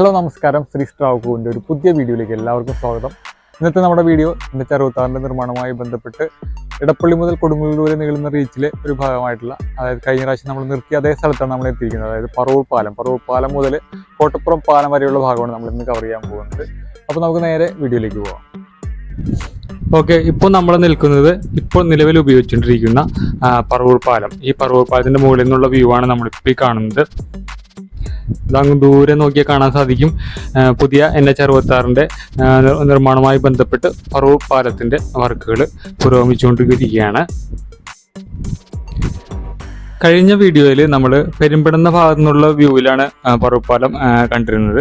Hello നമസ്കാരം. ശ്രീ സ്ട്രാവുക്കുവിന്റെ ഒരു പുതിയ വീഡിയോയിലേക്ക് എല്ലാവർക്കും സ്വാഗതം. ഇന്നത്തെ നമ്മുടെ വീഡിയോ ഇന്നത്തെ അറുപത്താറിന്റെ നിർമ്മാണവുമായി ബന്ധപ്പെട്ട് ഇടപ്പള്ളി മുതൽ കൊടുങ്ങല്ലൂർ വരെ നീളുന്ന റീച്ചിലെ ഒരു ഭാഗമായിട്ടുള്ള അതായത് കഴിഞ്ഞ പ്രാവശ്യം നമ്മൾ നിർത്തിയ അതേ സ്ഥലത്താണ് നമ്മൾ എത്തിയിരിക്കുന്നത്. അതായത് പറവൂർ പാലം. പറവൂർ പാലം മുതൽ കോട്ടപ്പുറം പാലം വരെയുള്ള ഭാഗമാണ് നമ്മൾ ഇന്ന് കവർ ചെയ്യാൻ പോകുന്നത്. അപ്പോൾ നമുക്ക് നേരെ വീഡിയോയിലേക്ക് പോകാം ഓക്കെ ഇപ്പോൾ നമ്മൾ നിൽക്കുന്നത് ഇപ്പോൾ നിലവിൽ ഉപയോഗിച്ചുകൊണ്ടിരിക്കുന്ന പറവൂർ പാലം. ഈ പറവൂർ പാലത്തിന്റെ മുകളിൽ നിന്നുള്ള വ്യൂ ആണ് നമ്മളിപ്പോൾ ഈ കാണുന്നത്. ഇതങ്ങ് ദൂരെ നോക്കിയാൽ കാണാൻ സാധിക്കും. പുതിയ എൻ എച്ച് അറുപത്താറിന്റെ നിർമ്മാണവുമായി ബന്ധപ്പെട്ട് പറവൂർ പാലത്തിന്റെ വർക്കുകൾ പുരോഗമിച്ചുകൊണ്ടിരിക്കുകയാണ്. കഴിഞ്ഞ വീഡിയോയിൽ നമ്മൾ പെരുമ്പടുന്ന ഭാഗത്തു നിന്നുള്ള വ്യൂവിലാണ് പറവപ്പാലം കണ്ടിരുന്നത്.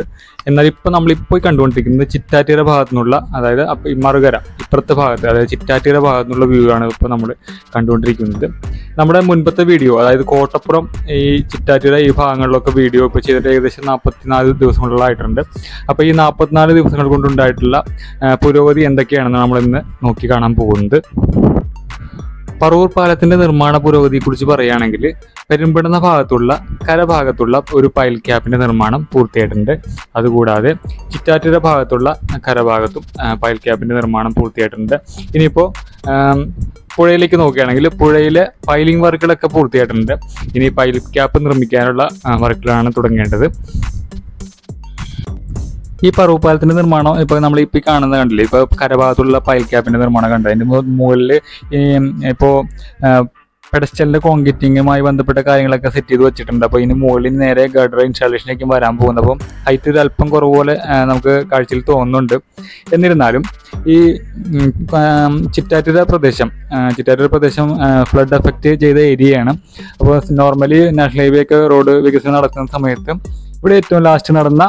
എന്നാൽ ഇപ്പോൾ നമ്മളിപ്പോൾ കണ്ടുകൊണ്ടിരിക്കുന്നത് ചിറ്റാറ്റിയുടെ ഭാഗത്തു നിന്നുള്ള അതായത് മറുകര ഇപ്പുറത്തെ ഭാഗത്ത് അതായത് ചിറ്റാറ്റിയുടെ ഭാഗത്തു നിന്നുള്ള വ്യൂ ആണ് ഇപ്പോൾ നമ്മൾ കണ്ടുകൊണ്ടിരിക്കുന്നത്. നമ്മുടെ മുൻപത്തെ വീഡിയോ അതായത് കോട്ടപ്പുറം ഈ ചിറ്റാറ്റിയുടെ ഈ ഭാഗങ്ങളിലൊക്കെ വീഡിയോ ഇപ്പോൾ ചെയ്തിട്ട് ഏകദേശം നാൽപ്പത്തിനാല് ദിവസങ്ങളിലായിട്ടുണ്ട് അപ്പോൾ ഈ നാൽപ്പത്തിനാല് ദിവസങ്ങൾ കൊണ്ടുണ്ടായിട്ടുള്ള പുരോഗതി എന്തൊക്കെയാണെന്ന് നമ്മൾ ഇന്ന് നോക്കി കാണാൻ പോകുന്നത്. പറവൂർ പാലത്തിന്റെ നിർമ്മാണ പുരോഗതിയെക്കുറിച്ച് പറയുകയാണെങ്കിൽ പെരുമ്പടുന്ന ഭാഗത്തുള്ള കരഭാഗത്തുള്ള ഒരു പൈൽ ക്യാപ്പിന്റെ നിർമ്മാണം പൂർത്തിയായിട്ടുണ്ട്. അതുകൂടാതെ ചിറ്റാറ്റിയുടെ ഭാഗത്തുള്ള കരഭാഗത്തും പൈൽ ക്യാപ്പിന്റെ നിർമ്മാണം പൂർത്തിയായിട്ടുണ്ട്. ഇനിയിപ്പോൾ പുഴയിലേക്ക് നോക്കുകയാണെങ്കിൽ പുഴയിലെ പൈലിംഗ് വർക്കുകളൊക്കെ പൂർത്തിയായിട്ടുണ്ട്. ഇനി പൈൽ ക്യാപ്പ് നിർമ്മിക്കാനുള്ള വർക്കുകളാണ് തുടങ്ങേണ്ടത്. ഈ പറവുപാലത്തിന്റെ നിർമ്മാണം ഇപ്പൊ നമ്മൾ ഇപ്പൊ കാണുന്നത് കണ്ടില്ലേ? ഇപ്പൊ കരഭാഗത്തുള്ള പൈൽ ക്യാപ്പിന്റെ നിർമ്മാണം കണ്ടത് അതിന്റെ മു- മുകളിൽ ഈ ഇപ്പോ പെഡസ്റ്റലിന്റെ കോൺക്രീറ്റിങ്ങുമായി ബന്ധപ്പെട്ട കാര്യങ്ങളൊക്കെ സെറ്റ് ചെയ്ത് വെച്ചിട്ടുണ്ട്. അപ്പോൾ ഇതിന് മുകളിൽ നേരെ ഗഡർ ഇൻസ്റ്റാളേഷനിലേക്ക് വരാൻ പോകുന്നത് അപ്പം ഹൈറ്റ് ഒരു അല്പം കുറവ് പോലെ നമുക്ക് കാഴ്ചയിൽ തോന്നുന്നുണ്ട്. എന്നിരുന്നാലും ഈ ചിറ്റാറ്റുര പ്രദേശം ചിറ്റാറ്റുര പ്രദേശം ഫ്ലഡ് എഫക്റ്റ് ചെയ്ത ഏരിയയാണ് അപ്പോൾ നോർമലി നാഷണൽ ഹൈവേ ഒക്കെ റോഡ് വികസനം നടക്കുന്ന സമയത്ത് ഇവിടെ ഏറ്റവും ലാസ്റ്റ് നടന്ന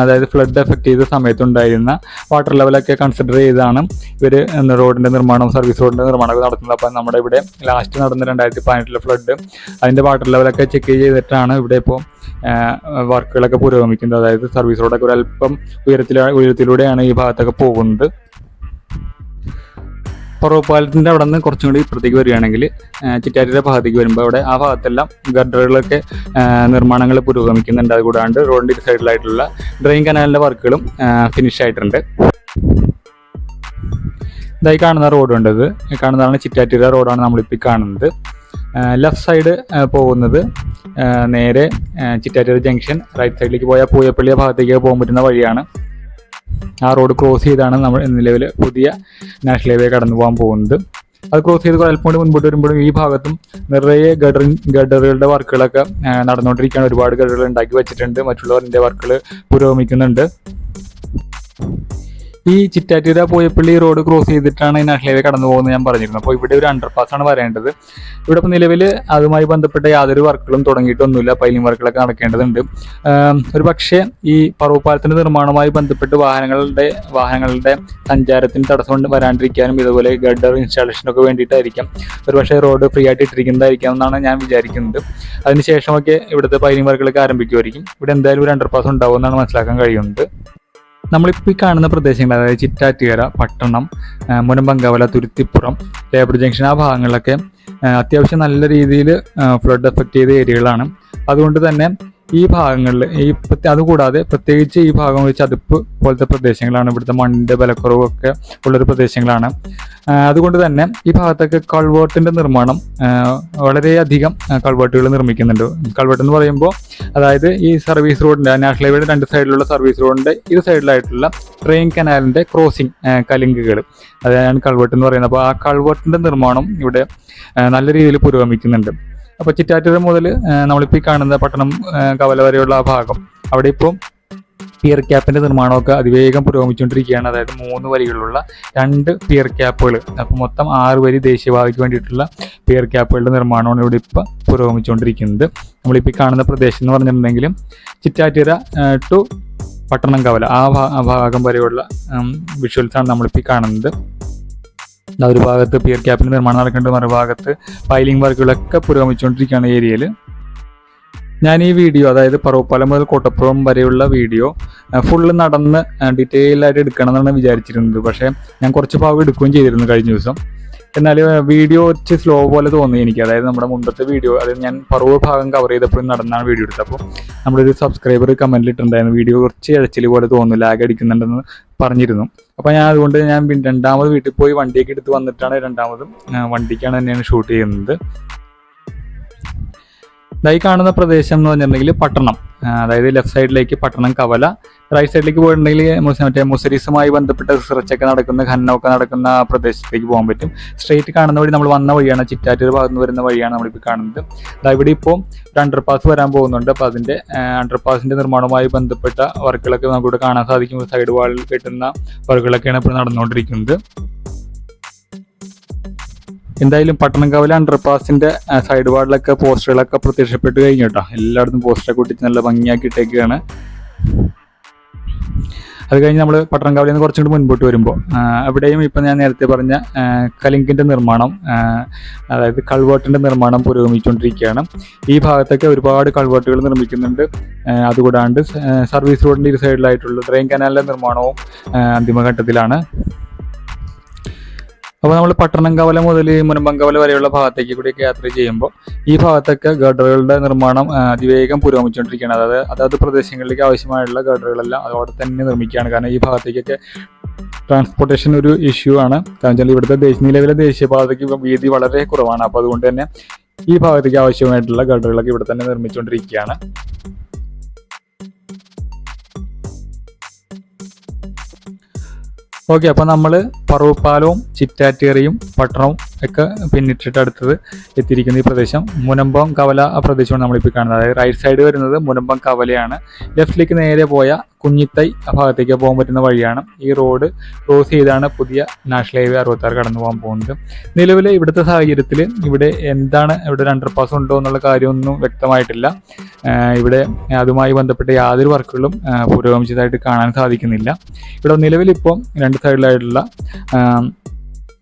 അതായത് ഫ്ലഡ് എഫക്ട് ചെയ്ത സമയത്തുണ്ടായിരുന്ന വാട്ടർ ലെവലൊക്കെ കൺസിഡർ ചെയ്താണ് ഇവർ റോഡിന്റെ നിർമ്മാണം സർവീസ് റോഡിന്റെ നിർമ്മാണമൊക്കെ നടത്തുന്നത്. അപ്പം നമ്മുടെ ഇവിടെ ലാസ്റ്റ് നടന്ന രണ്ടായിരത്തി പതിനെട്ടിലെ ഫ്ലഡ് അതിന്റെ വാട്ടർ ലെവലൊക്കെ ചെക്ക് ചെയ്തിട്ടാണ് ഇവിടെ ഇപ്പോൾ വർക്കുകളൊക്കെ പുരോഗമിക്കുന്നത്. അതായത് സർവീസ് റോഡൊക്കെ ഒരു അല്പം ഉയരത്തില ഉയരത്തിലൂടെയാണ് ഈ ഭാഗത്തൊക്കെ പോകുന്നത്. പറവപ്പാലത്തിന്റെ അവിടെ നിന്ന് കുറച്ചും കൂടി ഇപ്പുറത്തേക്ക് വരികയാണെങ്കിൽ ചിറ്റാരിയുടെ ഭാഗത്തേക്ക് വരുമ്പോൾ അവിടെ ആ ഭാഗത്തെല്ലാം ഗഡറുകളൊക്കെ നിർമ്മാണങ്ങൾ പുരോഗമിക്കുന്നുണ്ട്. അതുകൂടാണ്ട് റോഡിന്റെ ഇരു സൈഡിലായിട്ടുള്ള ഡ്രെയിൻ കനാലിന്റെ വർക്കുകളും ഫിനിഷ് ആയിട്ടുണ്ട്. ഇതായി കാണുന്ന റോഡ് ഉണ്ട് ഇത്. കാണുന്നതാണ് ചിറ്റാറ്റിര റോഡാണ് നമ്മളിപ്പോൾ കാണുന്നത്. ലെഫ്റ്റ് സൈഡ് പോകുന്നത് നേരെ ചിറ്റാറ്റിര ജംഗ്ഷൻ. റൈറ്റ് സൈഡിലേക്ക് പോയാൽ പൂയപ്പള്ളിയ ഭാഗത്തേക്ക് പോകാൻ പറ്റുന്ന വഴിയാണ്. ആ റോഡ് ക്രോസ് ചെയ്താണ് നമ്മൾ നിലവിൽ പുതിയ നാഷണൽ ഹൈവേ കടന്നു പോകാൻ പോകുന്നത്. അത് ക്രോസ് ചെയ്ത് അല്പം കൂടി മുൻപോട്ട് വരുമ്പോഴും ഈ ഭാഗത്തും നിറയെ ഗഡർ ഗഡറുകളുടെ വർക്കുകളൊക്കെ നടന്നുകൊണ്ടിരിക്കുകയാണ്. ഒരുപാട് ഗഡറുകൾ ഉണ്ടാക്കി വെച്ചിട്ടുണ്ട്. മറ്റുള്ളവരുടെ വർക്കുകൾ പുരോഗമിക്കുന്നുണ്ട്. ഈ ചിറ്റാറ്റിര പോയപ്പള്ളി റോഡ് ക്രോസ് ചെയ്തിട്ടാണ് ഈ നാഷണൽ ഹൈവേ കടന്നു പോകുന്നത് ഞാൻ പറഞ്ഞിരുന്നു. അപ്പോൾ ഇവിടെ ഒരു അണ്ടർപാസ് ആണ് വരേണ്ടത്. ഇവിടെ ഇപ്പോൾ നിലവിൽ അതുമായി ബന്ധപ്പെട്ട യാതൊരു വർക്കുകളും തുടങ്ങിയിട്ടൊന്നുമില്ല. പൈലിംഗ് വർക്കുകളൊക്കെ നടക്കേണ്ടതുണ്ട്. ഒരു പക്ഷേ ഈ പർവപാലത്തിന്റെ നിർമ്മാണവുമായി ബന്ധപ്പെട്ട് വാഹനങ്ങളുടെ വാഹനങ്ങളുടെ സഞ്ചാരത്തിന് തടസ്സം വരാണ്ടിരിക്കാനും ഇതുപോലെ ഗഡർ ഇൻസ്റ്റാളേഷനൊക്കെ വേണ്ടിയിട്ടായിരിക്കാം. ഒരു പക്ഷേ റോഡ് ഫ്രീ ആയിട്ട് ഇട്ടിരിക്കുന്നതായിരിക്കാം എന്നാണ് ഞാൻ വിചാരിക്കുന്നത്. അതിനുശേഷമൊക്കെ ഇവിടുത്തെ പൈലിംഗ് വർക്കുകളൊക്കെ ആരംഭിക്കുമായിരിക്കും. ഇവിടെ എന്തായാലും ഒരു അണ്ടർപാസ് ഉണ്ടാവും എന്നാണ് മനസ്സിലാക്കാൻ കഴിയുന്നത്. നമ്മളിപ്പോൾ ഈ കാണുന്ന പ്രദേശങ്ങൾ അതായത് ചിറ്റാറ്റുകര പട്ടണം മുനമ്പങ്കവല തുരുത്തിപ്പുറം ലേബർ ജംഗ്ഷൻ ആ ഭാഗങ്ങളിലൊക്കെ അത്യാവശ്യം നല്ല രീതിയിൽ ഫ്ലഡ് എഫക്റ്റ് ചെയ്ത ഏരിയകളാണ്. അതുകൊണ്ട് തന്നെ ഈ ഭാഗങ്ങളിൽ ഈ അതുകൂടാതെ പ്രത്യേകിച്ച് ഈ ഭാഗം വെച്ച് ചതുപ്പ് പോലത്തെ പ്രദേശങ്ങളാണ്. ഇവിടുത്തെ മണ്ണിന്റെ ബലക്കുറവൊക്കെ ഉള്ളൊരു പ്രദേശങ്ങളാണ്. അതുകൊണ്ട് തന്നെ ഈ ഭാഗത്തൊക്കെ കൾവേർട്ടിന്റെ നിർമ്മാണം വളരെയധികം കൾവേർട്ടുകൾ നിർമ്മിക്കുന്നുണ്ട്. കൾവേർട്ട് എന്ന് പറയുമ്പോൾ അതായത് ഈ സർവീസ് റോഡിന്റെ നാഷണൽ ഹൈവേയുടെ രണ്ട് സൈഡിലുള്ള സർവീസ് റോഡിന്റെ ഇരു സൈഡിലായിട്ടുള്ള ട്രെയിൻ കനാലിന്റെ ക്രോസിംഗ് കലിങ്കുകൾ. അതാണ് കൾവേർട്ട് എന്ന് പറയുന്നത്. അപ്പോൾ ആ കൾവേർട്ടിന്റെ നിർമ്മാണം ഇവിടെ നല്ല രീതിയിൽ പുരോഗമിക്കുന്നുണ്ട്. അപ്പോൾ ചിറ്റാറ്റുര മുതൽ നമ്മളിപ്പോൾ ഈ കാണുന്ന പട്ടണം കവല വരെയുള്ള ആ ഭാഗം. അവിടെ ഇപ്പം പിയർ ക്യാപ്പിന്റെ നിർമ്മാണമൊക്കെ അതിവേഗം പുരോഗമിച്ചുകൊണ്ടിരിക്കുകയാണ്. അതായത് മൂന്ന് വരികളുള്ള രണ്ട് പിയർ ക്യാപ്പുകൾ അപ്പോൾ മൊത്തം ആറ് വരി ദേശീയപാതയ്ക്ക് വേണ്ടിയിട്ടുള്ള പിയർ ക്യാപ്പുകളുടെ നിർമ്മാണമാണ് ഇവിടെ ഇപ്പോൾ പുരോഗമിച്ചുകൊണ്ടിരിക്കുന്നത്. നമ്മളിപ്പോൾ കാണുന്ന പ്രദേശം എന്ന് പറഞ്ഞിട്ടുണ്ടെങ്കിലും ചിറ്റാറ്റിര ടു പട്ടണം കവല ആ ഭാഗം വരെയുള്ള വിഷ്വൽസ് ആണ് നമ്മളിപ്പോൾ കാണുന്നത്. ഒരു ഭാഗത്ത് പിയർ ക്യാപ്പിന്റെ നിർമ്മാണം നടക്കുന്നുണ്ട് മറുഭാഗത്ത് പൈലിംഗ് വർക്കുകളൊക്കെ പുരോഗമിച്ചുകൊണ്ടിരിക്കുകയാണ് ഏരിയയിൽ ഞാൻ ഈ വീഡിയോ അതായത് പറവപ്പാലം മുതൽ കോട്ടപ്പുറം വരെയുള്ള വീഡിയോ ഫുള്ള് നടന്ന് ഡീറ്റെയിൽ ആയിട്ട് എടുക്കണം എന്നാണ് വിചാരിച്ചിരുന്നത്. പക്ഷേ ഞാൻ കുറച്ച് ഭാഗം എടുക്കുകയും ചെയ്തിരുന്നു കഴിഞ്ഞ ദിവസം. എന്നാൽ വീഡിയോ വെച്ച് സ്ലോ പോലെ തോന്നി എനിക്ക്. അതായത് നമ്മുടെ മുമ്പത്തെ വീഡിയോ അതായത് ഞാൻ പറവ് ഭാഗം കവർ ചെയ്തപ്പോഴും നടന്നാണ് വീഡിയോ എടുത്തത്. അപ്പോൾ നമ്മുടെ ഒരു സബ്സ്ക്രൈബർ കമന്റിൽ ഇട്ടിട്ടുണ്ടായിരുന്നു വീഡിയോ കുറച്ച് ഇഴച്ചിൽ പോലെ തോന്നുന്നു ലാഗ് അടിക്കുന്നുണ്ടെന്ന് പറഞ്ഞിരുന്നു. അപ്പോൾ ഞാൻ അതുകൊണ്ട് ഞാൻ രണ്ടാമത് വീട്ടിൽ പോയി വണ്ടിയൊക്കെ എടുത്ത് വന്നിട്ടാണ് രണ്ടാമതും വണ്ടിക്കാണ് തന്നെയാണ് ഷൂട്ട് ചെയ്യുന്നത്. ഇതായി കാണുന്ന പ്രദേശം എന്ന് പറഞ്ഞിട്ടുണ്ടെങ്കിൽ പട്ടണം. അതായത് ലെഫ്റ്റ് സൈഡിലേക്ക് പട്ടണം കവല. റൈറ്റ് സൈഡിലേക്ക് പോയിട്ടുണ്ടെങ്കിൽ മറ്റേ മുസരീസുമായി ബന്ധപ്പെട്ട റിസർച്ച് ഒക്കെ നടക്കുന്ന ഖനനമൊക്കെ നടക്കുന്ന പ്രദേശത്തേക്ക് പോകാൻ പറ്റും. സ്ട്രെയിറ്റ് കാണുന്ന വഴി നമ്മൾ വന്ന വഴിയാണ്. ചിറ്റാറ്റൂർ ഭാഗത്ത് നിന്ന് വരുന്ന വഴിയാണ് നമ്മളിപ്പോൾ കാണുന്നത്. അതായത് ഇവിടെ ഇപ്പോൾ ഒരു അണ്ടർപാസ് വരാൻ പോകുന്നുണ്ട്. അപ്പോൾ അതിന്റെ അണ്ടർപാസിന്റെ നിർമ്മാണവുമായി ബന്ധപ്പെട്ട വർക്കുകളൊക്കെ നമുക്കിവിടെ കാണാൻ സാധിക്കും. സൈഡ് വാളിൽ കെട്ടുന്ന വർക്കുകളൊക്കെയാണ് ഇപ്പോൾ നടന്നുകൊണ്ടിരിക്കുന്നത്. എന്തായാലും പട്ടണംകാവിലെ അണ്ടർപാസിന്റെ സൈഡ് വാർഡിലൊക്കെ പോസ്റ്ററുകളൊക്കെ പ്രത്യക്ഷപ്പെട്ട് കഴിഞ്ഞു കേട്ടോ എല്ലായിടത്തും പോസ്റ്ററൊക്കെ ഒട്ടിച്ച് നല്ല ഭംഗിയാക്കി ഇട്ടേക്കാണ് അത് കഴിഞ്ഞ് നമ്മൾ പട്ടണംകാവിൽ നിന്ന് മുൻപോട്ട് വരുമ്പോൾ അവിടെയും ഇപ്പം ഞാൻ നേരത്തെ പറഞ്ഞ കലിങ്കിന്റെ നിർമ്മാണം അതായത് കൾവേർട്ടിന്റെ നിർമ്മാണം പുരോഗമിച്ചുകൊണ്ടിരിക്കുകയാണ്. ഈ ഭാഗത്തൊക്കെ ഒരുപാട് കൾവേർട്ടുകൾ നിർമ്മിക്കുന്നുണ്ട്. അതുകൂടാണ്ട് സർവീസ് റോഡിന്റെ ഇരു സൈഡിലായിട്ടുള്ള ട്രെയിൻ കനാലിന്റെ നിർമ്മാണവും അന്തിമഘട്ടത്തിലാണ്. അപ്പോൾ നമ്മൾ പട്ടണംകവല മുതൽ മുനമ്പങ്കവല വരെയുള്ള ഭാഗത്തേക്ക് കൂടി യാത്ര ചെയ്യുമ്പോൾ ഈ ഭാഗത്തൊക്കെ ഗഡറുകളുടെ നിർമ്മാണം അതിവേഗം പുരോഗമിച്ചുകൊണ്ടിരിക്കുകയാണ്. അതായത് അതാത് പ്രദേശങ്ങളിലേക്ക് ആവശ്യമായുള്ള ഗഡറുകളെല്ലാം അതോടെ തന്നെ നിർമ്മിക്കുകയാണ്. കാരണം ഈ ഭാഗത്തേക്കൊക്കെ ട്രാൻസ്പോർട്ടേഷൻ ഒരു ഇഷ്യൂ ആണ്. കാരണം വെച്ചാൽ ഇവിടുത്തെ ദേശീയ നിലവിലെ ദേശീയപാതയ്ക്ക് വീതി വളരെ കുറവാണ്. അപ്പോൾ അതുകൊണ്ട് തന്നെ ഈ ഭാഗത്തേക്ക് ആവശ്യമായിട്ടുള്ള ഗഡറുകളൊക്കെ ഇവിടെ തന്നെ നിർമ്മിച്ചുകൊണ്ടിരിക്കുകയാണ്. ഓക്കെ അപ്പോൾ നമ്മൾ പറവപ്പാലവും ചിറ്റാറ്റേറിയും പട്ടണവും ഒക്കെ പിന്നിട്ടിട്ട് അടുത്തത് എത്തിയിരിക്കുന്ന ഈ പ്രദേശം. മുനമ്പം കവല ആ പ്രദേശമാണ് നമ്മളിപ്പോൾ കാണുന്നത്. അതായത് റൈറ്റ് സൈഡ് വരുന്നത് മുനമ്പം കവലയാണ്. ലെഫ്റ്റിലേക്ക് നേരെ പോയ കുഞ്ഞിത്തൈ ഭാഗത്തേക്ക് പോകാൻ പറ്റുന്ന വഴിയാണ്. ഈ റോഡ് ക്രോസ് ചെയ്താണ് പുതിയ നാഷണൽ ഹൈവേ അറുപത്താറ് കടന്നു പോകാൻ പോകുന്നത്. നിലവിൽ ഇവിടുത്തെ സാഹചര്യത്തിൽ ഇവിടെ എന്താണ് ഇവിടെ ഒരു അണ്ടർപാസ് ഉണ്ടോ എന്നുള്ള കാര്യമൊന്നും വ്യക്തമായിട്ടില്ല. ഇവിടെ അതുമായി ബന്ധപ്പെട്ട യാതൊരു വർക്കുകളും പുരോഗമിച്ചതായിട്ട് കാണാൻ സാധിക്കുന്നില്ല. ഇവിടെ നിലവിൽ ഇപ്പോൾ രണ്ട് സൈഡിലായിട്ടുള്ള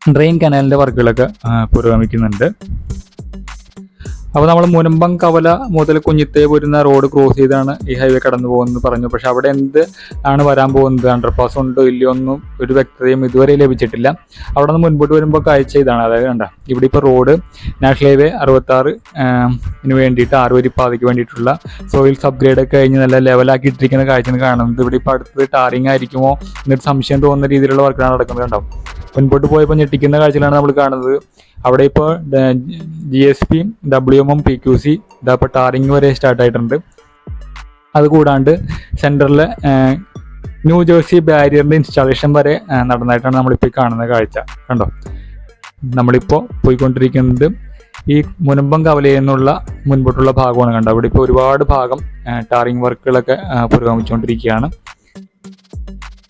ഡ്രെയിൻ കനാലിന്റെ വർക്കുകളൊക്കെ പുരോഗമിക്കുന്നുണ്ട്. അപ്പോൾ നമ്മൾ മുനമ്പം കവല മുതൽ കുഞ്ഞിത്തേ പോരുന്ന റോഡ് ക്രോസ് ചെയ്താണ് ഈ ഹൈവേ കടന്നു പോകുന്നത് പറഞ്ഞു. പക്ഷെ അവിടെ എന്ത് ആണ് വരാൻ പോകുന്നത്? അണ്ടർപാസ് ഉണ്ടോ ഇല്ലയോ ഒന്നും ഒരു വ്യക്തതയും ഇതുവരെ ലഭിച്ചിട്ടില്ല. അവിടെ നിന്ന് മുൻപോട്ട് വരുമ്പോൾ കാഴ്ച ഇതാണ്. അതായത് കണ്ട ഇവിടെ ഇപ്പോൾ റോഡ് നാഷണൽ ഹൈവേ അറുപത്താറ് ഇതിന് വേണ്ടിയിട്ട് ആറുവരി പാതയ്ക്ക് വേണ്ടിയിട്ടുള്ള സോയിൽ സബ്ഗ്രേഡ് ഒക്കെ കഴിഞ്ഞ് നല്ല ലെവലാക്കി ഇട്ടിരിക്കുന്ന കാഴ്ച കാണുന്നത്. ഇവിടെ ഇപ്പോൾ അടുത്തത് ടാറിങ് ആയിരിക്കുമോ എന്നൊരു സംശയം തോന്നുന്ന രീതിയിലുള്ള വർക്കാണ് നടക്കുന്നത് ഉണ്ടാവും മുൻപോട്ട് പോയപ്പോൾ ഞെട്ടിക്കുന്ന കാഴ്ചകളാണ് നമ്മൾ കാണുന്നത്. അവിടെ ഇപ്പോൾ G S P W M M P Q C ഇതാ ഇപ്പോൾ ടാറിങ് വരെ സ്റ്റാർട്ട് ആയിട്ടുണ്ട്. അതുകൂടാണ്ട് സെന്ററിലെ ന്യൂ ജേഴ്സി ബാരിയറിന്റെ ഇൻസ്റ്റാളേഷൻ വരെ നടന്നതായിട്ടാണ് നമ്മളിപ്പോൾ കാണുന്ന കാഴ്ച. കണ്ടോ? നമ്മളിപ്പോൾ പോയിക്കൊണ്ടിരിക്കുന്നത് ഈ മുനമ്പം കവലയിൽ നിന്നുള്ള മുൻപോട്ടുള്ള ഭാഗമാണ്. കണ്ടോ? അവിടെ ഇപ്പോൾ ഒരുപാട് ഭാഗം ടാറിങ് വർക്കുകളൊക്കെ പുരോഗമിച്ചുകൊണ്ടിരിക്കുകയാണ്.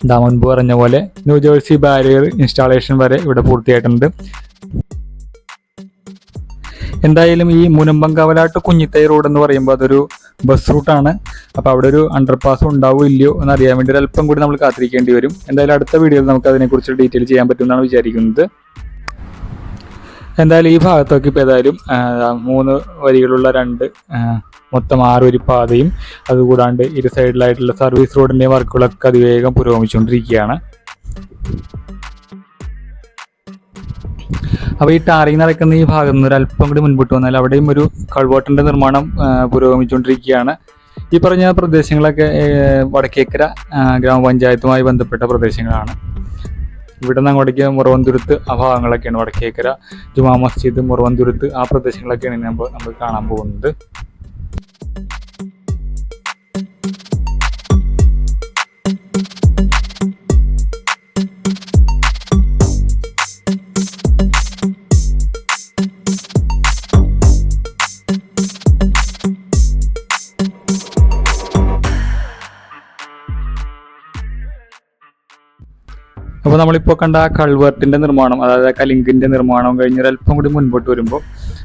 ദാ മുൻപ് പറഞ്ഞ പോലെ ന്യൂജേഴ്സി ബാരിയർ ഇൻസ്റ്റാളേഷൻ വരെ ഇവിടെ പൂർത്തിയായിട്ടുണ്ട്. എന്തായാലും ഈ മുനമ്പം കവലാട്ട് കുഞ്ഞിത്തൈ റോഡ് എന്ന് പറയുമ്പോൾ അതൊരു ബസ് റൂട്ടാണ് അപ്പോൾ അവിടെ ഒരു അണ്ടർപാസ് ഉണ്ടാവോ ഇല്ലയോ എന്ന് അറിയാൻ വേണ്ടി ഒരു അല്പം കൂടി നമ്മൾ കാത്തിരിക്കേണ്ടി വരും. എന്തായാലും അടുത്ത വീഡിയോയിൽ നമുക്ക് അതിനെക്കുറിച്ച് ഡീറ്റെയിൽ ചെയ്യാൻ പറ്റുമെന്നാണ് വിചാരിക്കുന്നത്. എന്തായാലും ഈ ഭാഗത്തൊക്കെ ഇപ്പോൾ ഏതായാലും മൂന്ന് വരികളുള്ള രണ്ട് മൊത്തം ആറ് വരി പാതയും അതുകൂടാണ്ട് ഇരു സൈഡിലായിട്ടുള്ള സർവീസ് റോഡിന്റെ വർക്കുകളൊക്കെ അതിവേഗം പുരോഗമിച്ചുകൊണ്ടിരിക്കുകയാണ്. അപ്പോൾ ഈ ടാറിങ് നടക്കുന്ന ഈ ഭാഗത്ത് നിന്ന് ഒരു അല്പം കൂടി മുൻപോട്ട് വന്നാൽ അവിടെയും ഒരു കൾവോട്ടിന്റെ നിർമ്മാണം പുരോഗമിച്ചുകൊണ്ടിരിക്കുകയാണ്. ഈ പറഞ്ഞ പ്രദേശങ്ങളൊക്കെ വടക്കേക്കര ഗ്രാമപഞ്ചായത്തുമായി ബന്ധപ്പെട്ട പ്രദേശങ്ങളാണ്. ഇവിടെ നിന്ന് അങ്ങോട്ടേക്ക് മുറവന്തുരുത്ത് ആ ഭാഗങ്ങളൊക്കെയാണ് വടക്കേക്കര ജുമാ മസ്ജിദ് മുറവന്തുരുത്ത് ആ പ്രദേശങ്ങളൊക്കെയാണ് നമ്മൾ നമ്മൾ കാണാൻ പോകുന്നത്. നമ്മളിപ്പോൾ കണ്ട ആ കൾവർട്ടിന്റെ നിർമ്മാണം അതായത് ആ കലിങ്കിന്റെ നിർമ്മാണം കഴിഞ്ഞൊരു അല്പം കൂടി മുൻപോട്ട് വരുമ്പോൾ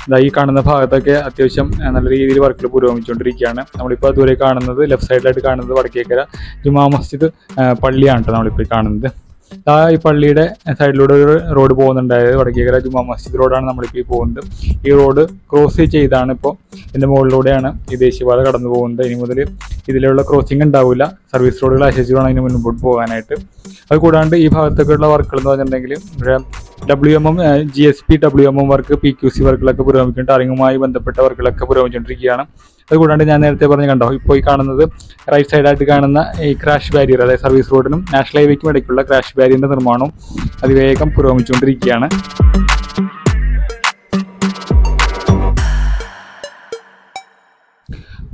ഇതാ ഈ കാണുന്ന ഭാഗത്തൊക്കെ അത്യാവശ്യം നല്ല രീതിയിൽ വർക്കിൽ പുരോഗമിച്ചുകൊണ്ടിരിക്കുകയാണ്. നമ്മളിപ്പോൾ ദൂരെ കാണുന്നത് ലെഫ്റ്റ് സൈഡിലായിട്ട് കാണുന്നത് വടക്കേക്കര ജുമാ മസ്ജിദ് പള്ളിയാണ് കേട്ടോ നമ്മളിപ്പോൾ കാണുന്നത്. ആ ഈ പള്ളിയുടെ സൈഡിലൂടെ ഒരു റോഡ് പോകുന്നുണ്ടായത് വടക്കേക്കര ജുമാ മസ്ജിദ് റോഡാണ് നമ്മളിപ്പോൾ ഈ പോകുന്നത്. ഈ റോഡ് ക്രോസ് ചെയ്താണ് ഇപ്പോൾ ഇതിന്റെ മുകളിലൂടെയാണ് ഈ ദേശീയപാത കടന്നു പോകുന്നത്. ഇനി മുതൽ ഇതിലുള്ള ക്രോസിംഗ് ഉണ്ടാവില്ല സർവീസ് റോഡുകൾ ആശ്രയിച്ച് വേണം ഇതിന് മുൻപോട്ട് പോകാനായിട്ട്. അത് കൂടാണ്ട് ഈ ഭാഗത്തൊക്കെയുള്ള വർക്കുകൾ എന്ന് പറഞ്ഞിട്ടുണ്ടെങ്കിൽ W M M G S P W M M work P Q C വർക്കുകളൊക്കെ പുരോഗമിക്കുന്നുണ്ട്. ടാറിങ്ങുമായി ബന്ധപ്പെട്ട വർക്കുകളൊക്കെ പുരോഗമിച്ചുകൊണ്ടിരിക്കുകയാണ്. അതുകൂടാണ്ട് ഞാൻ നേരത്തെ പറഞ്ഞ് കണ്ടോ ഇപ്പോൾ ഈ കാണുന്നത് റൈറ്റ് സൈഡായിട്ട് കാണുന്ന ഈ ക്രാഷ് ബാരിയർ അതായത് സർവീസ് റോഡിനും നാഷണൽ ഹൈവേക്കും ഇടയ്ക്കുള്ള ക്രാഷ് ബാരിയറിന്റെ നിർമ്മാണവും അതിവേഗം പുരോഗമിച്ചുകൊണ്ടിരിക്കുകയാണ്.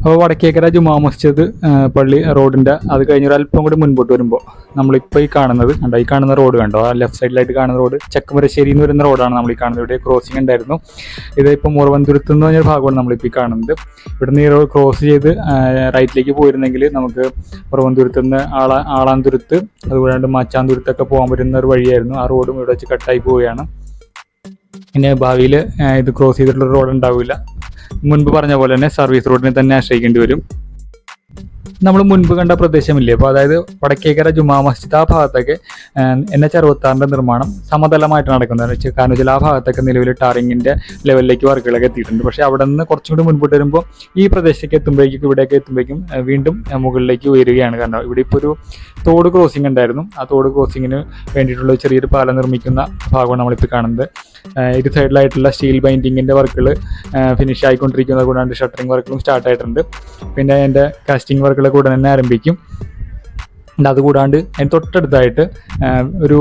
അപ്പോൾ വടക്കേക്കര ജുമാ മസ്ജിദ് പള്ളി റോഡിന്റെ അത് കഴിഞ്ഞൊരു അല്പം കൂടി മുൻപോട്ട് വരുമ്പോൾ നമ്മളിപ്പോൾ ഈ കാണുന്നത് കണ്ടോ ഈ കാണുന്ന റോഡ് കണ്ടോ ആ ലെഫ്റ്റ് സൈഡിലായിട്ട് കാണുന്ന റോഡ് ചക്കമരശ്ശേരി എന്ന് വരുന്ന റോഡാണ് നമ്മൾ ഈ കാണുന്നത്. ഇവിടെ ക്രോസിംഗ് ഉണ്ടായിരുന്നു. ഇത് ഇപ്പോൾ എന്ന് പറഞ്ഞൊരു ഭാഗമാണ് നമ്മളിപ്പോൾ ഈ കാണുന്നത്. ഇവിടുന്ന് ഈ റോഡ് ക്രോസ് ചെയ്ത് റൈറ്റിലേക്ക് പോയിരുന്നെങ്കിൽ നമുക്ക് മുറവന്തുരുത്ത് നിന്ന് ആളാ ആളാന്തുരുത്ത് അതുകൂടാണ്ട് മാച്ചാന്തുരുത്തൊക്കെ പോകാൻ പറ്റുന്ന ഒരു വഴിയായിരുന്നു. ആ റോഡും ഇവിടെ വെച്ച് കട്ടായി പോവുകയാണ്. പിന്നെ ഭാവിയിൽ ഇത് ക്രോസ് ചെയ്തിട്ടുള്ള റോഡ് ഉണ്ടാവില്ല. മുൻപ് പറഞ്ഞ പോലെ തന്നെ സർവീസ് റോഡിനെ തന്നെ ആശ്രയിക്കേണ്ടി വരും. നമ്മൾ മുൻപ് കണ്ട പ്രദേശമില്ലേ? അപ്പോൾ അതായത് വടക്കേക്കര ജുമാ മസ്ജിദ് ആ ഭാഗത്തൊക്കെ എൻ എച്ച് അറുപത്താറിന്റെ നിർമ്മാണം സമതലമായിട്ട് നടക്കുന്നത്. കാരണം വെച്ചാൽ ആ ഭാഗത്തൊക്കെ നിലവിൽ ടാറിങ്ങിന്റെ ലെവലിലേക്ക് വർക്കുകളൊക്കെ എത്തിയിട്ടുണ്ട്. പക്ഷേ അവിടെ നിന്ന് കുറച്ചും കൂടി മുൻപോട്ട് വരുമ്പോൾ ഈ പ്രദേശത്തേക്ക് എത്തുമ്പോഴേക്കും ഇവിടെയൊക്കെ എത്തുമ്പോഴേക്കും വീണ്ടും മുകളിലേക്ക് ഉയരുകയാണ്. കാരണം ഇവിടെ ഇപ്പോൾ ഒരു തോട് ക്രോസിംഗ് ഉണ്ടായിരുന്നു. ആ തോട് ക്രോസിങ്ങിന് വേണ്ടിയിട്ടുള്ള ചെറിയൊരു പാലം നിർമ്മിക്കുന്ന ഭാഗമാണ് നമ്മളിപ്പോൾ കാണുന്നത്. ഇരു സൈഡിലായിട്ടുള്ള സ്റ്റീൽ ബൈൻഡിങ്ങിന്റെ വർക്കുകൾ ഫിനിഷ് ആയിക്കൊണ്ടിരിക്കുന്നത് കൂടാണ്ട് ഷട്ടറിങ് വർക്കുകളും സ്റ്റാർട്ട് ആയിട്ടുണ്ട്. പിന്നെ എന്റെ കാസ്റ്റിംഗ് വർക്കുകൾ കൂടെ തന്നെ ആരംഭിക്കും. അതുകൂടാണ്ട് അതിന് തൊട്ടടുത്തായിട്ട് ഒരു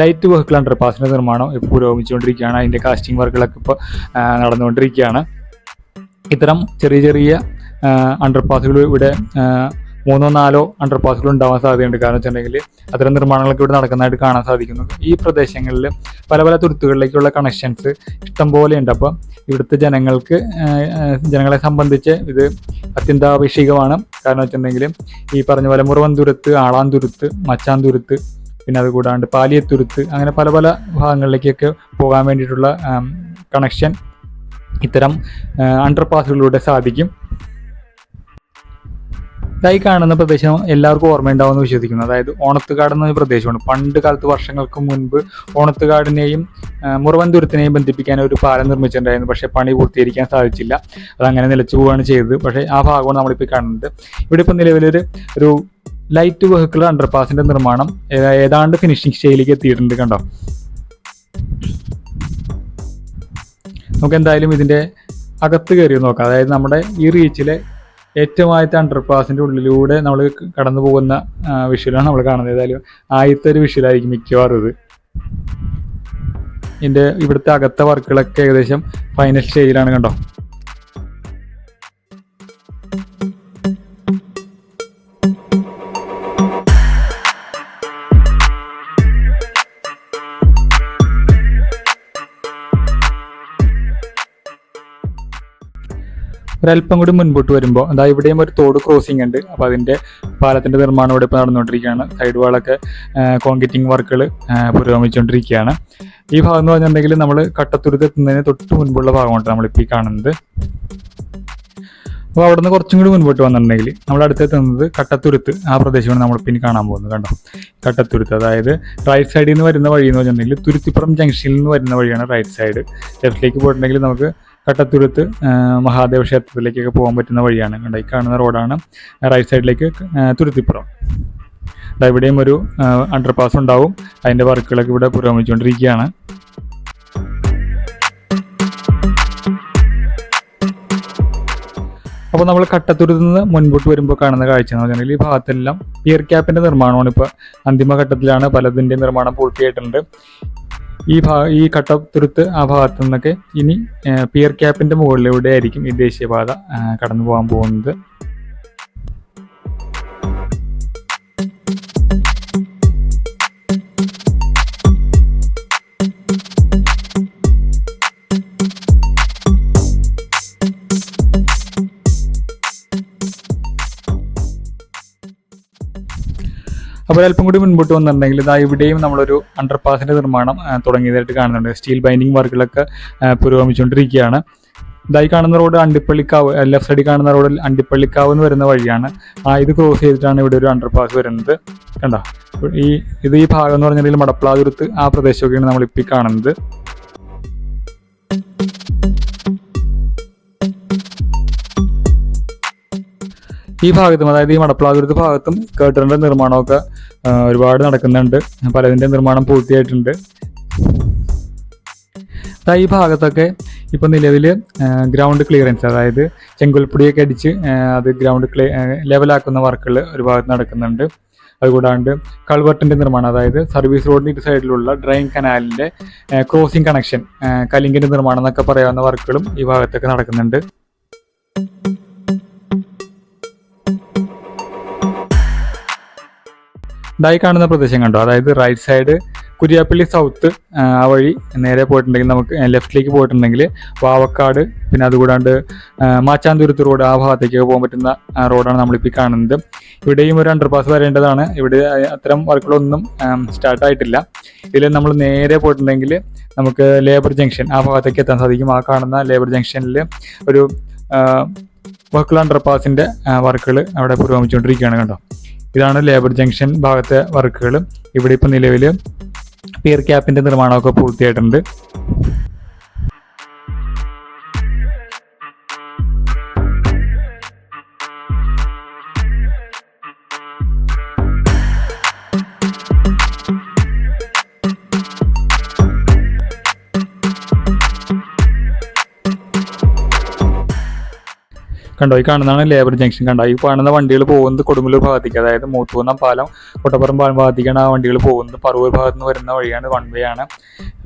ലൈറ്റ് വെഹിക്കിൾ അണ്ടർ പാസിന്റെ നിർമ്മാണം ഇപ്പോൾ പുരോഗമിച്ചുകൊണ്ടിരിക്കുകയാണ്. അതിന്റെ കാസ്റ്റിംഗ് വർക്കുകളൊക്കെ ഇപ്പോൾ നടന്നുകൊണ്ടിരിക്കുകയാണ്. ഇത്തരം ചെറിയ ചെറിയ അണ്ടർ പാസുകൾ ഇവിടെ മൂന്നോ നാലോ അണ്ടർ പാസുകൾ ഉണ്ടാവാൻ സാധ്യതയുണ്ട്. കാരണം വെച്ചിട്ടുണ്ടെങ്കിൽ അത്തരം നിർമ്മാണങ്ങളൊക്കെ ഇവിടെ നടക്കുന്നതായിട്ട് കാണാൻ സാധിക്കുന്നു. ഈ പ്രദേശങ്ങളിൽ പല പല തുരുത്തുകളിലേക്കുള്ള കണക്ഷൻസ് ഇഷ്ടം പോലെ ഉണ്ട്. അപ്പം ഇവിടുത്തെ ജനങ്ങൾക്ക് ജനങ്ങളെ സംബന്ധിച്ച് ഇത് അത്യന്താപേക്ഷികമാണ്. കാരണം വെച്ചിട്ടുണ്ടെങ്കിൽ ഈ പറഞ്ഞ പോലെ മുറവന്തുരുത്ത് ആളാന്തുരുത്ത് മച്ചാന്തുരുത്ത് പിന്നെ അത് കൂടാണ്ട് പാലിയത്തുരുത്ത് അങ്ങനെ പല പല ഭാഗങ്ങളിലേക്കൊക്കെ പോകാൻ വേണ്ടിയിട്ടുള്ള കണക്ഷൻ ഇത്തരം അണ്ടർ പാസുകളിലൂടെ സാധിക്കും. ഇതായി കാണുന്ന പ്രദേശം എല്ലാവർക്കും ഓർമ്മയുണ്ടാവുമെന്ന് വിശ്വസിക്കുന്നു. അതായത് ഓണത്തുകാട് എന്ന പ്രദേശമാണ്. പണ്ട് കാലത്ത് വർഷങ്ങൾക്ക് മുൻപ് ഓണത്തുകാടിനെയും മുറവൻതുരത്തിനെയും ബന്ധിപ്പിക്കാൻ ഒരു പാലം നിർമ്മിച്ചിട്ടുണ്ടായിരുന്നു. പക്ഷേ പണി പൂർത്തീകരിക്കാൻ സാധിച്ചില്ല. അതങ്ങനെ നിലച്ചു പോവുകയാണ് ചെയ്തത്. പക്ഷേ ആ ഭാഗമാണ് നമ്മളിപ്പോൾ കാണുന്നത്. ഇവിടെ ഇപ്പോൾ നിലവിലൊരു ഒരു ലൈറ്റ് വെഹിക്കിൾ അണ്ടർപാസിന്റെ നിർമ്മാണം ഏതാണ്ട് ഫിനിഷിംഗ് സ്റ്റേജിലേക്ക് എത്തിയിട്ടുണ്ട് കണ്ടോ? നമുക്ക് എന്തായാലും ഇതിന്റെ അകത്ത് കയറി നോക്കാം. അതായത് നമ്മുടെ ഈ റീച്ചിലെ ഏറ്റവും ആദ്യത്തെ അണ്ടർപാസിന്റെ ഉള്ളിലൂടെ നമ്മൾ കടന്നു പോകുന്ന വിഷ്വലാണ് നമ്മൾ കാണുന്നത്. ഏതായാലും ആദ്യത്തെ ഒരു വിഷ്വലായിരിക്കും മിക്കവാറും ഇത്. ഇതിന്റെ ഇവിടുത്തെ അകത്തെ വർക്കുകളൊക്കെ ഏകദേശം ഫൈനൽ സ്റ്റേജിലാണ് കണ്ടോ? ഒരല്പം കൂടി മുൻപോട്ട് വരുമ്പോൾ അതാ ഇവിടെയും ഒരു തോട് ക്രോസിംഗ് ഉണ്ട്. അപ്പോൾ അതിന്റെ പാലത്തിന്റെ നിർമ്മാണം ഇവിടെ ഇപ്പോൾ നടന്നുകൊണ്ടിരിക്കുകയാണ്. സൈഡ് വാളൊക്കെ കോൺക്രീറ്റിംഗ് വർക്കുകൾ പുരോഗമിച്ചുകൊണ്ടിരിക്കുകയാണ്. ഈ ഭാഗം എന്ന് പറഞ്ഞിട്ടുണ്ടെങ്കിൽ നമ്മൾ കട്ടത്തുരുത്ത് എത്തുന്നതിന് തൊട്ട് മുൻപുള്ള ഭാഗമാണ് നമ്മളിപ്പോൾ ഈ കാണുന്നത്. അപ്പോൾ അവിടെ നിന്ന് കുറച്ചും കൂടി മുൻപോട്ട് വന്നിട്ടുണ്ടെങ്കിൽ നമ്മൾ അടുത്തെത്തുന്നത് കട്ടത്തുരുത്ത് ആ പ്രദേശമാണ് നമ്മൾ പിന്നെ കാണാൻ പോകുന്നത് കണ്ടോ? കട്ടത്തുരുത്ത് അതായത് റൈറ്റ് സൈഡിൽ നിന്ന് വരുന്ന വഴി എന്ന് പറഞ്ഞിട്ടുണ്ടെങ്കിൽ തുരുത്തിപ്പുറം ജംഗ്ഷനിൽ നിന്ന് വരുന്ന വഴിയാണ് റൈറ്റ് സൈഡ് ലെഫ്റ്റിലേക്ക് പോയിട്ടുണ്ടെങ്കിൽ നമുക്ക് കട്ടത്തുരുത്ത് മഹാദേവ ക്ഷേത്രത്തിലേക്കൊക്കെ പോകാൻ പറ്റുന്ന വഴിയാണ്. കണ്ടോ ഈ കാണുന്ന റോഡാണ്. റൈറ്റ് സൈഡിലേക്ക് തുരുത്തിപ്പുറം. ഇവിടെയും ഒരു അണ്ടർപാസ് ഉണ്ടാവും. അതിന്റെ വർക്കുകളൊക്കെ ഇവിടെ പുരോഗമിച്ചുകൊണ്ടിരിക്കുകയാണ്. അപ്പോൾ നമ്മൾ കട്ടത്തുരുത്ത് നിന്ന് മുൻപോട്ട് വരുമ്പോൾ കാണുന്ന കാഴ്ച എന്ന് പറഞ്ഞാൽ ഈ ഭാഗത്തെല്ലാം പിയർ ക്യാപ്പിന്റെ നിർമ്മാണമാണ് ഇപ്പോൾ അന്തിമഘട്ടത്തിലാണ് പലതിന്റെ നിർമ്മാണം പൂർത്തിയായിട്ടുണ്ട്. ഈ ഭാ ഈ കട്ടത്തുരുത്ത് ആ ഭാഗത്തു നിന്നൊക്കെ ഇനി പിയർ ക്യാപ്പിന്റെ മുകളിലൂടെ ആയിരിക്കും ഈ ദേശീയപാത കടന്നു പോകാൻ പോകുന്നത്. അല്പം കൂടി മുൻപോട്ട് വന്നിട്ടുണ്ടെങ്കിൽ ഇതാ ഇവിടെയും നമ്മളൊരു അണ്ടർപാസിന്റെ നിർമ്മാണം തുടങ്ങിയതായിട്ട് കാണുന്നുണ്ട്. സ്റ്റീൽ ബൈൻഡിങ് വർക്കുകളൊക്കെ പുരോഗമിച്ചുകൊണ്ടിരിക്കുകയാണ്. ഇതായി കാണുന്ന റോഡ് അണ്ടിപ്പള്ളിക്കാവ് ലെഫ്റ്റ് സൈഡിൽ കാണുന്ന റോഡിൽ അണ്ടിപ്പള്ളിക്കാവ് എന്ന് വരുന്ന വഴിയാണ്. ആ ഇത് ക്രോസ് ചെയ്തിട്ടാണ് ഇവിടെ ഒരു അണ്ടർപാസ് വരുന്നത്. കണ്ടോ? ഈ ഇത് ഈ ഭാഗം എന്ന് പറഞ്ഞിട്ടുണ്ടെങ്കിൽ മടപ്ലാതുരത്ത് ആ പ്രദേശമൊക്കെയാണ് നമ്മളിപ്പോൾ കാണുന്നത്. ഈ ഭാഗത്തും അതായത് ഈ മടപ്ലാതുരത്ത് ഭാഗത്തും കേട്ടറിന്റെ നിർമ്മാണമൊക്കെ ഒരുപാട് നടക്കുന്നുണ്ട്. പലതിന്റെ നിർമ്മാണം പൂർത്തിയായിട്ടുണ്ട്. ഈ ഭാഗത്തൊക്കെ ഇപ്പൊ നിലവിൽ ഗ്രൗണ്ട് ക്ലിയറൻസ് അതായത് ചെങ്കുൽപ്പൊടിയൊക്കെ അടിച്ച് അത് ഗ്രൗണ്ട് ക്ലി ലെവലാക്കുന്ന വർക്കുകൾ ഒരു ഭാഗത്ത് നടക്കുന്നുണ്ട്. അതുകൂടാണ്ട് കൾവർട്ടിന്റെ നിർമ്മാണം അതായത് സർവീസ് റോഡിന് ഇരു സൈഡിലുള്ള ഡ്രെയിൻ കനാലിന്റെ ക്രോസിംഗ് കണക്ഷൻ കലിങ്കിന്റെ നിർമ്മാണം എന്നൊക്കെ പറയാവുന്ന വർക്കുകളും ഈ ഭാഗത്തൊക്കെ നടക്കുന്നുണ്ട്. ഇതായി കാണുന്ന പ്രദേശം കണ്ടോ? അതായത് റൈറ്റ് സൈഡ് കുരിയാപ്പള്ളി സൗത്ത് ആ വഴി നേരെ പോയിട്ടുണ്ടെങ്കിൽ നമുക്ക് ലെഫ്റ്റിലേക്ക് പോയിട്ടുണ്ടെങ്കിൽ വാവക്കാട് പിന്നെ അതുകൂടാണ്ട് മാച്ചാന്തുരുത്ത് റോഡ് ആ ഭാഗത്തേക്ക് പോകാൻ പറ്റുന്ന റോഡാണ് നമ്മളിപ്പോൾ കാണുന്നത്. ഇവിടെയും ഒരു അണ്ടർപാസ് വരേണ്ടതാണ്. ഇവിടെ അത്തരം വർക്കുകളൊന്നും സ്റ്റാർട്ടായിട്ടില്ല ഇതിൽ നമ്മൾ നേരെ പോയിട്ടുണ്ടെങ്കിൽ നമുക്ക് ലേബർ ജംഗ്ഷൻ ആ ഭാഗത്തേക്ക് എത്താൻ സാധിക്കും. ആ കാണുന്ന ലേബർ ജംഗ്ഷനിൽ ഒരു വർക്കുകൾ അണ്ടർപാസിന്റെ വർക്കുകൾ അവിടെ പുരോഗമിച്ചുകൊണ്ടിരിക്കുകയാണ് കണ്ടോ? ഇതാണ് ലേബർ ജംഗ്ഷൻ ഭാഗത്തെ വർക്കുകൾ ഇവിടെ ഇപ്പം നിലവിൽ പിയർ ക്യാപ്പിന്റെ നിർമ്മാണമൊക്കെ പൂർത്തിയായിട്ടുണ്ട്. കണ്ടോ? ഈ കാണുന്നതാണ് ലേബർ ജംഗ്ഷൻ കണ്ടോ? ഈ കാണുന്ന വണ്ടികൾ പോകുന്നത് കൊടുങ്ങല്ലൂർ ഭാഗത്തേക്ക്. അതായത് മൂത്തൂന്നം പാലം കൊട്ടപ്പുറം പാലം ഭാഗത്തേക്കാണ് ആ വണ്ടികൾ പോകുന്നത്. പറവൂർ ഭാഗത്ത് നിന്ന് വരുന്ന വഴിയാണ് വൺ വേ ആണ്.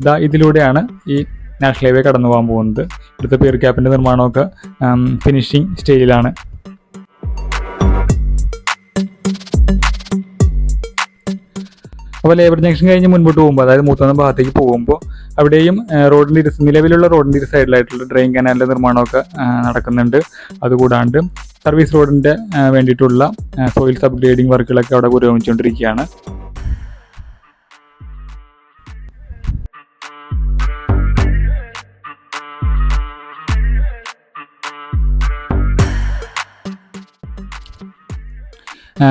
ഇതാ ഇതിലൂടെയാണ് ഈ നാഷണൽ ഹൈവേ കടന്നു പോകാൻ പോകുന്നത്. ഇവിടുത്തെ പേർ ക്യാപ്പിന്റെ നിർമ്മാണമൊക്കെ ഫിനിഷിംഗ് സ്റ്റേജിലാണ് അപ്പോൾ ലേബർ ജംഗ്ഷൻ കഴിഞ്ഞ് മുൻപോട്ട് പോകുമ്പോൾ അതായത് മൂത്തൂന്നം ഭാഗത്തേക്ക് പോകുമ്പോൾ അവിടെയും റോഡിന്റെ ഇരു നിലവിലുള്ള റോഡിന്റെ ഇരു സൈഡിലായിട്ടുള്ള ഡ്രെയിൻ കനാലിന്റെ നിർമ്മാണമൊക്കെ നടക്കുന്നുണ്ട്. അതുകൂടാണ്ട് സർവീസ് റോഡിന്റെ വേണ്ടിയിട്ടുള്ള സോയിൽസ് അപ്ഗ്രേഡിംഗ് വർക്കുകളൊക്കെ അവിടെ പുരോഗമിച്ചുകൊണ്ടിരിക്കുകയാണ്.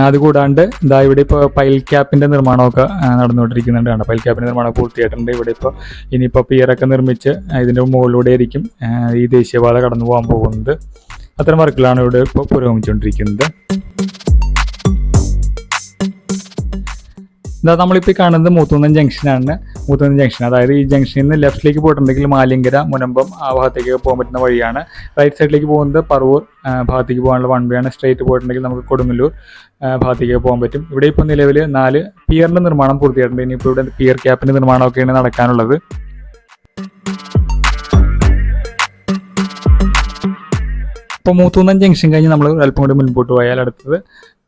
അതുകൂടാണ്ട് ഇതാ ഇവിടെ ഇപ്പോൾ പൈൽ ക്യാപ്പിന്റെ നിർമ്മാണമൊക്കെ നടന്നുകൊണ്ടിരിക്കുന്നുണ്ട് കണ്ടോ? പൈൽ ക്യാപ്പിന്റെ നിർമ്മാണം പൂർത്തിയായിട്ടുണ്ട്. ഇവിടെ ഇപ്പോൾ ഇനിയിപ്പോൾ പിയറൊക്കെ നിർമ്മിച്ച് ഇതിന്റെ മുകളിലൂടെ ആയിരിക്കും ഈ ദേശീയപാത കടന്നു പോകാൻ പോകുന്നത്. അത്തരം വർക്കുകളാണ് ഇവിടെ ഇപ്പോൾ പുരോഗമിച്ചുകൊണ്ടിരിക്കുന്നത്. ഇതാ നമ്മളിപ്പോൾ കാണുന്നത് മൂത്തൂന്നൻ ജംഗ്ഷനാണ്. മൂത്തൂന്നൻ ജംഗ്ഷൻ. അതായത് ഈ ജംഗ്ഷനിൽ നിന്ന് ലെഫ്റ്റിലേക്ക് പോയിട്ടുണ്ടെങ്കിൽ മാലിങ്കര മുനമ്പം ആ ഭാഗത്തേക്ക് പോകാൻ പറ്റുന്ന വഴിയാണ്. റൈറ്റ് സൈഡിലേക്ക് പോകുന്നത് പറവൂർ ഭാഗത്തേക്ക് പോകാനുള്ള വൺ വേ ആണ് സ്ട്രേറ്റ് പോയിട്ടുണ്ടെങ്കിൽ നമുക്ക് കൊടുങ്ങല്ലൂർ ഭാഗത്തേക്ക് പോകാൻ പറ്റും. ഇവിടെ ഇപ്പോൾ നിലവിൽ നാല് പിയറിന്റെ നിർമ്മാണം പൂർത്തിയായിട്ടുണ്ട്. ഇനിയിപ്പോൾ ഇവിടെ പിയർ ക്യാപ്പിന്റെ നിർമ്മാണമൊക്കെയാണ് നടക്കാനുള്ളത്. ഇപ്പോൾ മൂത്തൂന്നൻ ജംഗ്ഷൻ കഴിഞ്ഞ് നമ്മൾ അല്പം കൂടി മുൻപോട്ട് പോയാൽ അടുത്തത്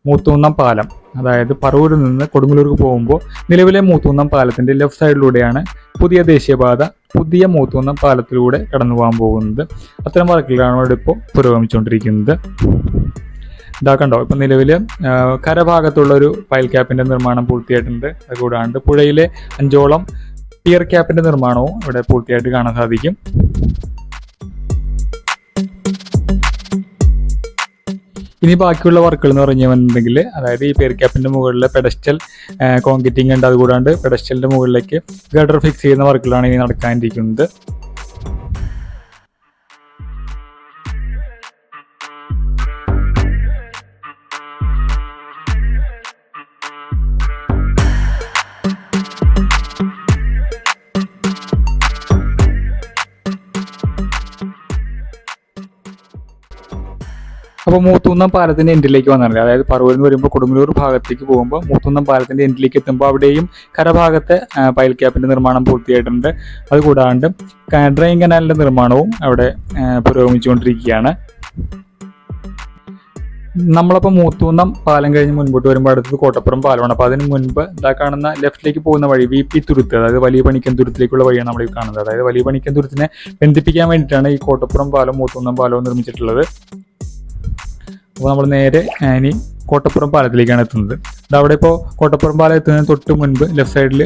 മൂത്തൂന്നം പാലം. അതായത് പറവൂരിൽ നിന്ന് കൊടുങ്ങല്ലൂർക്ക് പോകുമ്പോൾ നിലവിലെ മൂത്തൂന്നം പാലത്തിന്റെ ലെഫ്റ്റ് സൈഡിലൂടെയാണ് പുതിയ ദേശീയപാത പുതിയ മൂത്തൂന്നം പാലത്തിലൂടെ കടന്നു പോകാൻ പോകുന്നത്. അത്തരം വർക്കുകളാണ് ഇവിടെ ഇപ്പോൾ പുരോഗമിച്ചുകൊണ്ടിരിക്കുന്നത്. ഇതാ കണ്ടോ ഇപ്പം നിലവിൽ കരഭാഗത്തുള്ള ഒരു പൈൽ ക്യാപ്പിന്റെ നിർമ്മാണം പൂർത്തിയായിട്ടുണ്ട്. അതുകൂടാണ്ട് പുഴയിലെ അഞ്ചോളം പിയർ ക്യാപ്പിന്റെ നിർമ്മാണവും ഇവിടെ പൂർത്തിയായിട്ട് കാണാൻ സാധിക്കും. ഇനി ബാക്കിയുള്ള വർക്കുകൾ എന്ന് പറഞ്ഞിട്ടുണ്ടെങ്കിൽ അതായത് ഈ പേർ ക്യാപ്പിന്റെ മുകളിലെ പെഡസ്റ്റൽ കോൺക്രീറ്റിംഗ് ഉണ്ട്. അതുകൂടാണ്ട് പെഡസ്റ്റലിന്റെ മുകളിലേക്ക് ഗഡർ ഫിക്സ് ചെയ്യുന്ന വർക്കുകളാണ് ഇനി നടക്കാനിരിക്കുന്നത്. അപ്പോൾ മൂത്തുന്നം പാലത്തിന്റെ എൻഡിലേക്ക് വന്നിട്ടുണ്ട് അതായത് പറവൂരിൽ നിന്ന് വരുമ്പോൾ കൊടുങ്ങല്ലൂർ ഭാഗത്തേക്ക് പോകുമ്പോൾ മൂത്തുന്നം പാലത്തിന്റെ എൻഡിലേക്ക് എത്തുമ്പോൾ അവിടെയും കരഭാഗത്തെ പൈൽ ക്യാപ്പിന്റെ നിർമ്മാണം പൂർത്തിയായിട്ടുണ്ട്. അതുകൂടാണ്ട് ഡ്രെയിൻ കനാലിന്റെ നിർമ്മാണവും അവിടെ പുരോഗമിച്ചുകൊണ്ടിരിക്കുകയാണ്. നമ്മളപ്പോൾ മൂത്തൂന്നം പാലം കഴിഞ്ഞ് മുൻപോട്ട് വരുമ്പോൾ അടുത്തത് കോട്ടപ്പുറം പാലമാണ്. അപ്പോൾ അതിന് മുൻപ് ഇതാ കാണുന്ന ലെഫ്റ്റിലേക്ക് പോകുന്ന വഴി വി പി തുരുത്ത് അതായത് വലിയ പണിക്കൻ തുരുത്തിലേക്കുള്ള വഴിയാണ് നമ്മൾ കാണുന്നത്. അതായത് വലിയ പണിക്കൻ തുരുത്തിനെ ബന്ധിപ്പിക്കാൻ വേണ്ടിയിട്ടാണ് ഈ കോട്ടപ്പുറം പാലം മൂത്തൂന്നം പാലവും നിർമ്മിച്ചിട്ടുള്ളത്. അപ്പോൾ നമ്മൾ നേരെ ഇനി കോട്ടപ്പുറം പാലത്തിലേക്കാണ് എത്തുന്നത്. ഇത് അവിടെ ഇപ്പോൾ കോട്ടപ്പുറം പാലം എത്തുന്നതിന് തൊട്ട് മുൻപ് ലെഫ്റ്റ് സൈഡിൽ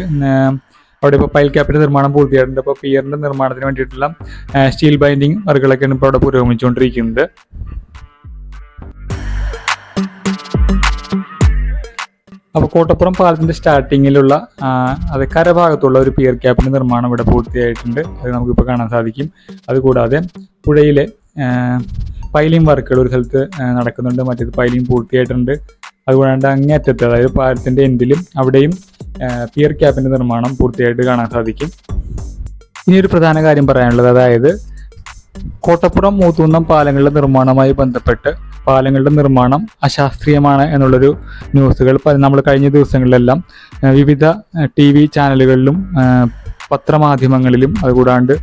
അവിടെ ഇപ്പോൾ പൈൽ ക്യാപ്പിന്റെ നിർമ്മാണം പൂർത്തിയായിട്ടുണ്ട്. അപ്പോൾ പിയറിന്റെ നിർമ്മാണത്തിന് വേണ്ടിയിട്ടുള്ള സ്റ്റീൽ ബൈൻഡിങ് വർക്കുകളൊക്കെയാണ് ഇപ്പോൾ അവിടെ പുരോഗമിച്ചുകൊണ്ടിരിക്കുന്നത്. അപ്പോൾ കോട്ടപ്പുറം പാലത്തിന്റെ സ്റ്റാർട്ടിങ്ങിലുള്ള അത് കരഭാഗത്തുള്ള ഒരു പിയർ ക്യാപ്പിന്റെ നിർമ്മാണം ഇവിടെ പൂർത്തിയായിട്ടുണ്ട്. അത് നമുക്കിപ്പോൾ കാണാൻ സാധിക്കും. അതുകൂടാതെ പുഴയിലെ പൈലിംഗ് വർക്കുകൾ ഒരു സ്ഥലത്ത് നടക്കുന്നുണ്ട്. മറ്റേത് പൈലിംഗ് പൂർത്തിയായിട്ടുണ്ട്. അതുകൂടാണ്ട് അങ്ങേറ്റത്ത് അതായത് പാലത്തിന്റെ എൻഡിലും അവിടെയും പിയർ ക്യാപ്പിന്റെ നിർമ്മാണം പൂർത്തിയായിട്ട് കാണാൻ സാധിക്കും. ഇനി ഒരു പ്രധാന കാര്യം പറയാനുള്ളത് അതായത് കോട്ടപ്പുറം മൂത്തുന്നം പാലങ്ങളുടെ നിർമ്മാണവുമായി ബന്ധപ്പെട്ട് പാലങ്ങളുടെ നിർമ്മാണം അശാസ്ത്രീയമാണ് എന്നുള്ളൊരു ന്യൂസുകൾ നമ്മൾ കഴിഞ്ഞ ദിവസങ്ങളിലെല്ലാം വിവിധ ടി വി ചാനലുകളിലും പത്രമാധ്യമങ്ങളിലും അതുകൂടാണ്ട്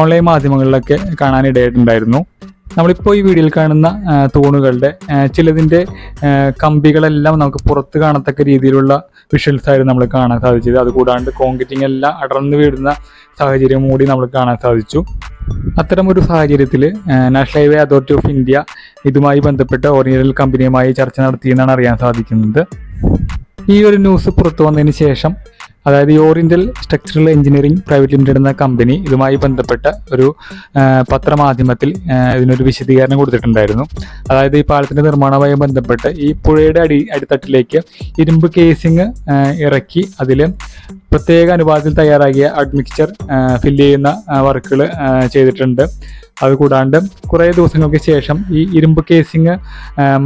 ഓൺലൈൻ മാധ്യമങ്ങളിലൊക്കെ കാണാനിടയായിട്ടുണ്ടായിരുന്നു. നമ്മളിപ്പോൾ ഈ വീഡിയോയിൽ കാണുന്ന തൂണുകളുടെ ചിലതിന്റെ കമ്പികളെല്ലാം നമുക്ക് പുറത്ത് കാണത്തക്ക രീതിയിലുള്ള വിഷ്വൽസ് ആയിരുന്നു നമ്മൾ കാണാൻ സാധിച്ചത്. അതുകൂടാണ്ട് കോൺക്രീറ്റിംഗ് എല്ലാം അടർന്നു വീടുന്ന സാഹചര്യം കൂടി നമ്മൾ കാണാൻ സാധിച്ചു. അത്തരമൊരു സാഹചര്യത്തിൽ national highway authority of India ഇതുമായി ബന്ധപ്പെട്ട് ഓറിയന്റൽ കമ്പനിയുമായി ചർച്ച നടത്തിയെന്നാണ് അറിയാൻ സാധിക്കുന്നത്. ഈ ഒരു ന്യൂസ് പുറത്തു വന്നതിന് ശേഷം അതായത് oriental structural engineering private limited എന്ന കമ്പനി ഇതുമായി ബന്ധപ്പെട്ട ഒരു പത്രമാധ്യമത്തിൽ ഇതിനൊരു വിശദീകരണം കൊടുത്തിട്ടുണ്ടായിരുന്നു. അതായത് ഈ പാലത്തിന്റെ നിർമ്മാണവുമായി ബന്ധപ്പെട്ട് ഈ പുഴയുടെ അടി അടിത്തട്ടിലേക്ക് ഇരുമ്പ് കേസിങ് ഇറക്കി അതിൽ പ്രത്യേക അനുപാതത്തിൽ തയ്യാറാക്കിയ അഡ്മിക്സ്ചർ ഫില്ല് ചെയ്യുന്ന വർക്കുകൾ ചെയ്തിട്ടുണ്ട്. അതുകൂടാണ്ട് കുറേ ദിവസങ്ങൾക്ക് ശേഷം ഈ ഇരുമ്പ് കേസിങ്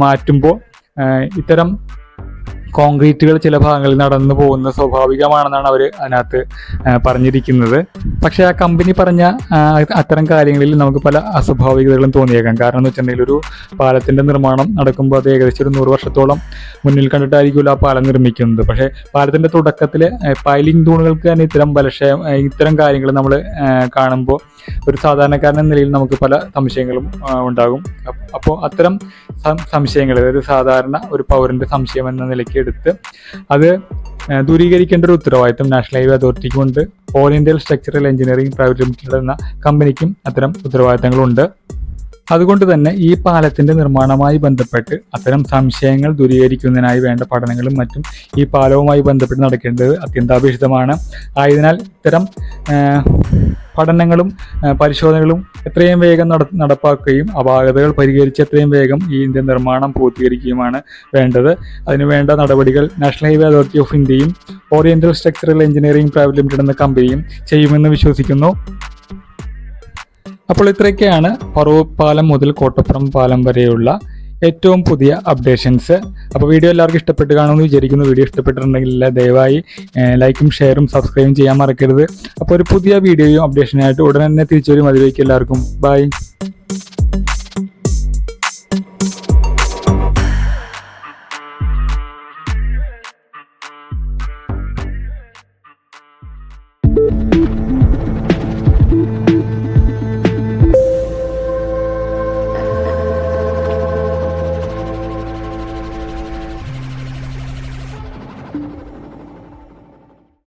മാറ്റുമ്പോൾ ഇത്തരം കോൺക്രീറ്റുകൾ ചില ഭാഗങ്ങളിൽ നടന്നു പോകുന്ന സ്വാഭാവികമാണെന്നാണ് അവർ അതിനകത്ത് പറഞ്ഞിരിക്കുന്നത്. പക്ഷേ ആ കമ്പനി പറഞ്ഞ അത്തരം കാര്യങ്ങളിൽ നമുക്ക് പല അസ്വാഭാവികതകളും തോന്നിയേക്കാം. കാരണം എന്ന് വെച്ചിട്ടുണ്ടെങ്കിൽ ഒരു പാലത്തിന്റെ നിർമ്മാണം നടക്കുമ്പോൾ അത് ഏകദേശം ഒരു നൂറ് വർഷത്തോളം മുന്നിൽ കണ്ടിട്ടായിരിക്കുമല്ലോ ആ പാലം നിർമ്മിക്കുന്നത്. പക്ഷേ പാലത്തിന്റെ തുടക്കത്തിൽ പൈലിംഗ് തൂണുകൾക്ക് തന്നെ ഇത്തരം ബലക്ഷയം ഇത്തരം കാര്യങ്ങൾ നമ്മൾ കാണുമ്പോൾ ഒരു സാധാരണക്കാരൻ എന്ന നിലയിൽ നമുക്ക് പല സംശയങ്ങളും ഉണ്ടാകും. അപ്പോൾ അത്തരം സംശയങ്ങൾ അതായത് സാധാരണ ഒരു പൗരന്റെ സംശയം എന്ന നിലയ്ക്ക് എടുത്ത് അത് ദൂരീകരിക്കേണ്ട ഒരു ഉത്തരവാദിത്തം national highway oriental structural engineering private limited എന്ന കമ്പനിക്കും അത്തരം ഉത്തരവാദിത്തങ്ങളുണ്ട്. അതുകൊണ്ട് തന്നെ ഈ പാലത്തിന്റെ നിർമ്മാണവുമായി ബന്ധപ്പെട്ട് അത്തരം സംശയങ്ങൾ ദൂരീകരിക്കുന്നതിനായി വേണ്ട പഠനങ്ങളും മറ്റും ഈ പാലവുമായി ബന്ധപ്പെട്ട് നടക്കേണ്ടത് അത്യന്താപേക്ഷിതമാണ്. ആയതിനാൽ ഇത്തരം പഠനങ്ങളും പരിശോധനകളും എത്രയും വേഗം നട നടപ്പാക്കുകയും അപാകതകൾ പരിഹരിച്ച് എത്രയും വേഗം ഈ ഇന്ത്യൻ നിർമ്മാണം പൂർത്തീകരിക്കുകയുമാണ് വേണ്ടത്. അതിനുവേണ്ട നടപടികൾ നാഷണൽ ഹൈവേ അതോറിറ്റി ഓഫ് ഇന്ത്യയും oriental structural engineering private limited എന്ന കമ്പനിയും ചെയ്യുമെന്ന് വിശ്വസിക്കുന്നു. അപ്പോൾ ഇത്രയൊക്കെയാണ് പറവൂർ പാലം മുതൽ കോട്ടപ്പുറം പാലം വരെയുള്ള ഏറ്റവും പുതിയ അപ്ഡേഷൻസ് അപ്പോൾ വീഡിയോ എല്ലാവർക്കും ഇഷ്ടപ്പെട്ട് കാണുമെന്ന് വിചാരിക്കുന്നു. വീഡിയോ ഇഷ്ടപ്പെട്ടിട്ടുണ്ടെങ്കിൽ ദയവായി ലൈക്കും ഷെയറും സബ്സ്ക്രൈബും ചെയ്യാൻ മറക്കരുത്. അപ്പോൾ ഒരു പുതിയ വീഡിയോയും അപ്ഡേഷനായിട്ട് ഉടൻ തന്നെ തിരിച്ചു വരും അതിലേക്ക് എല്ലാവർക്കും. ബൈ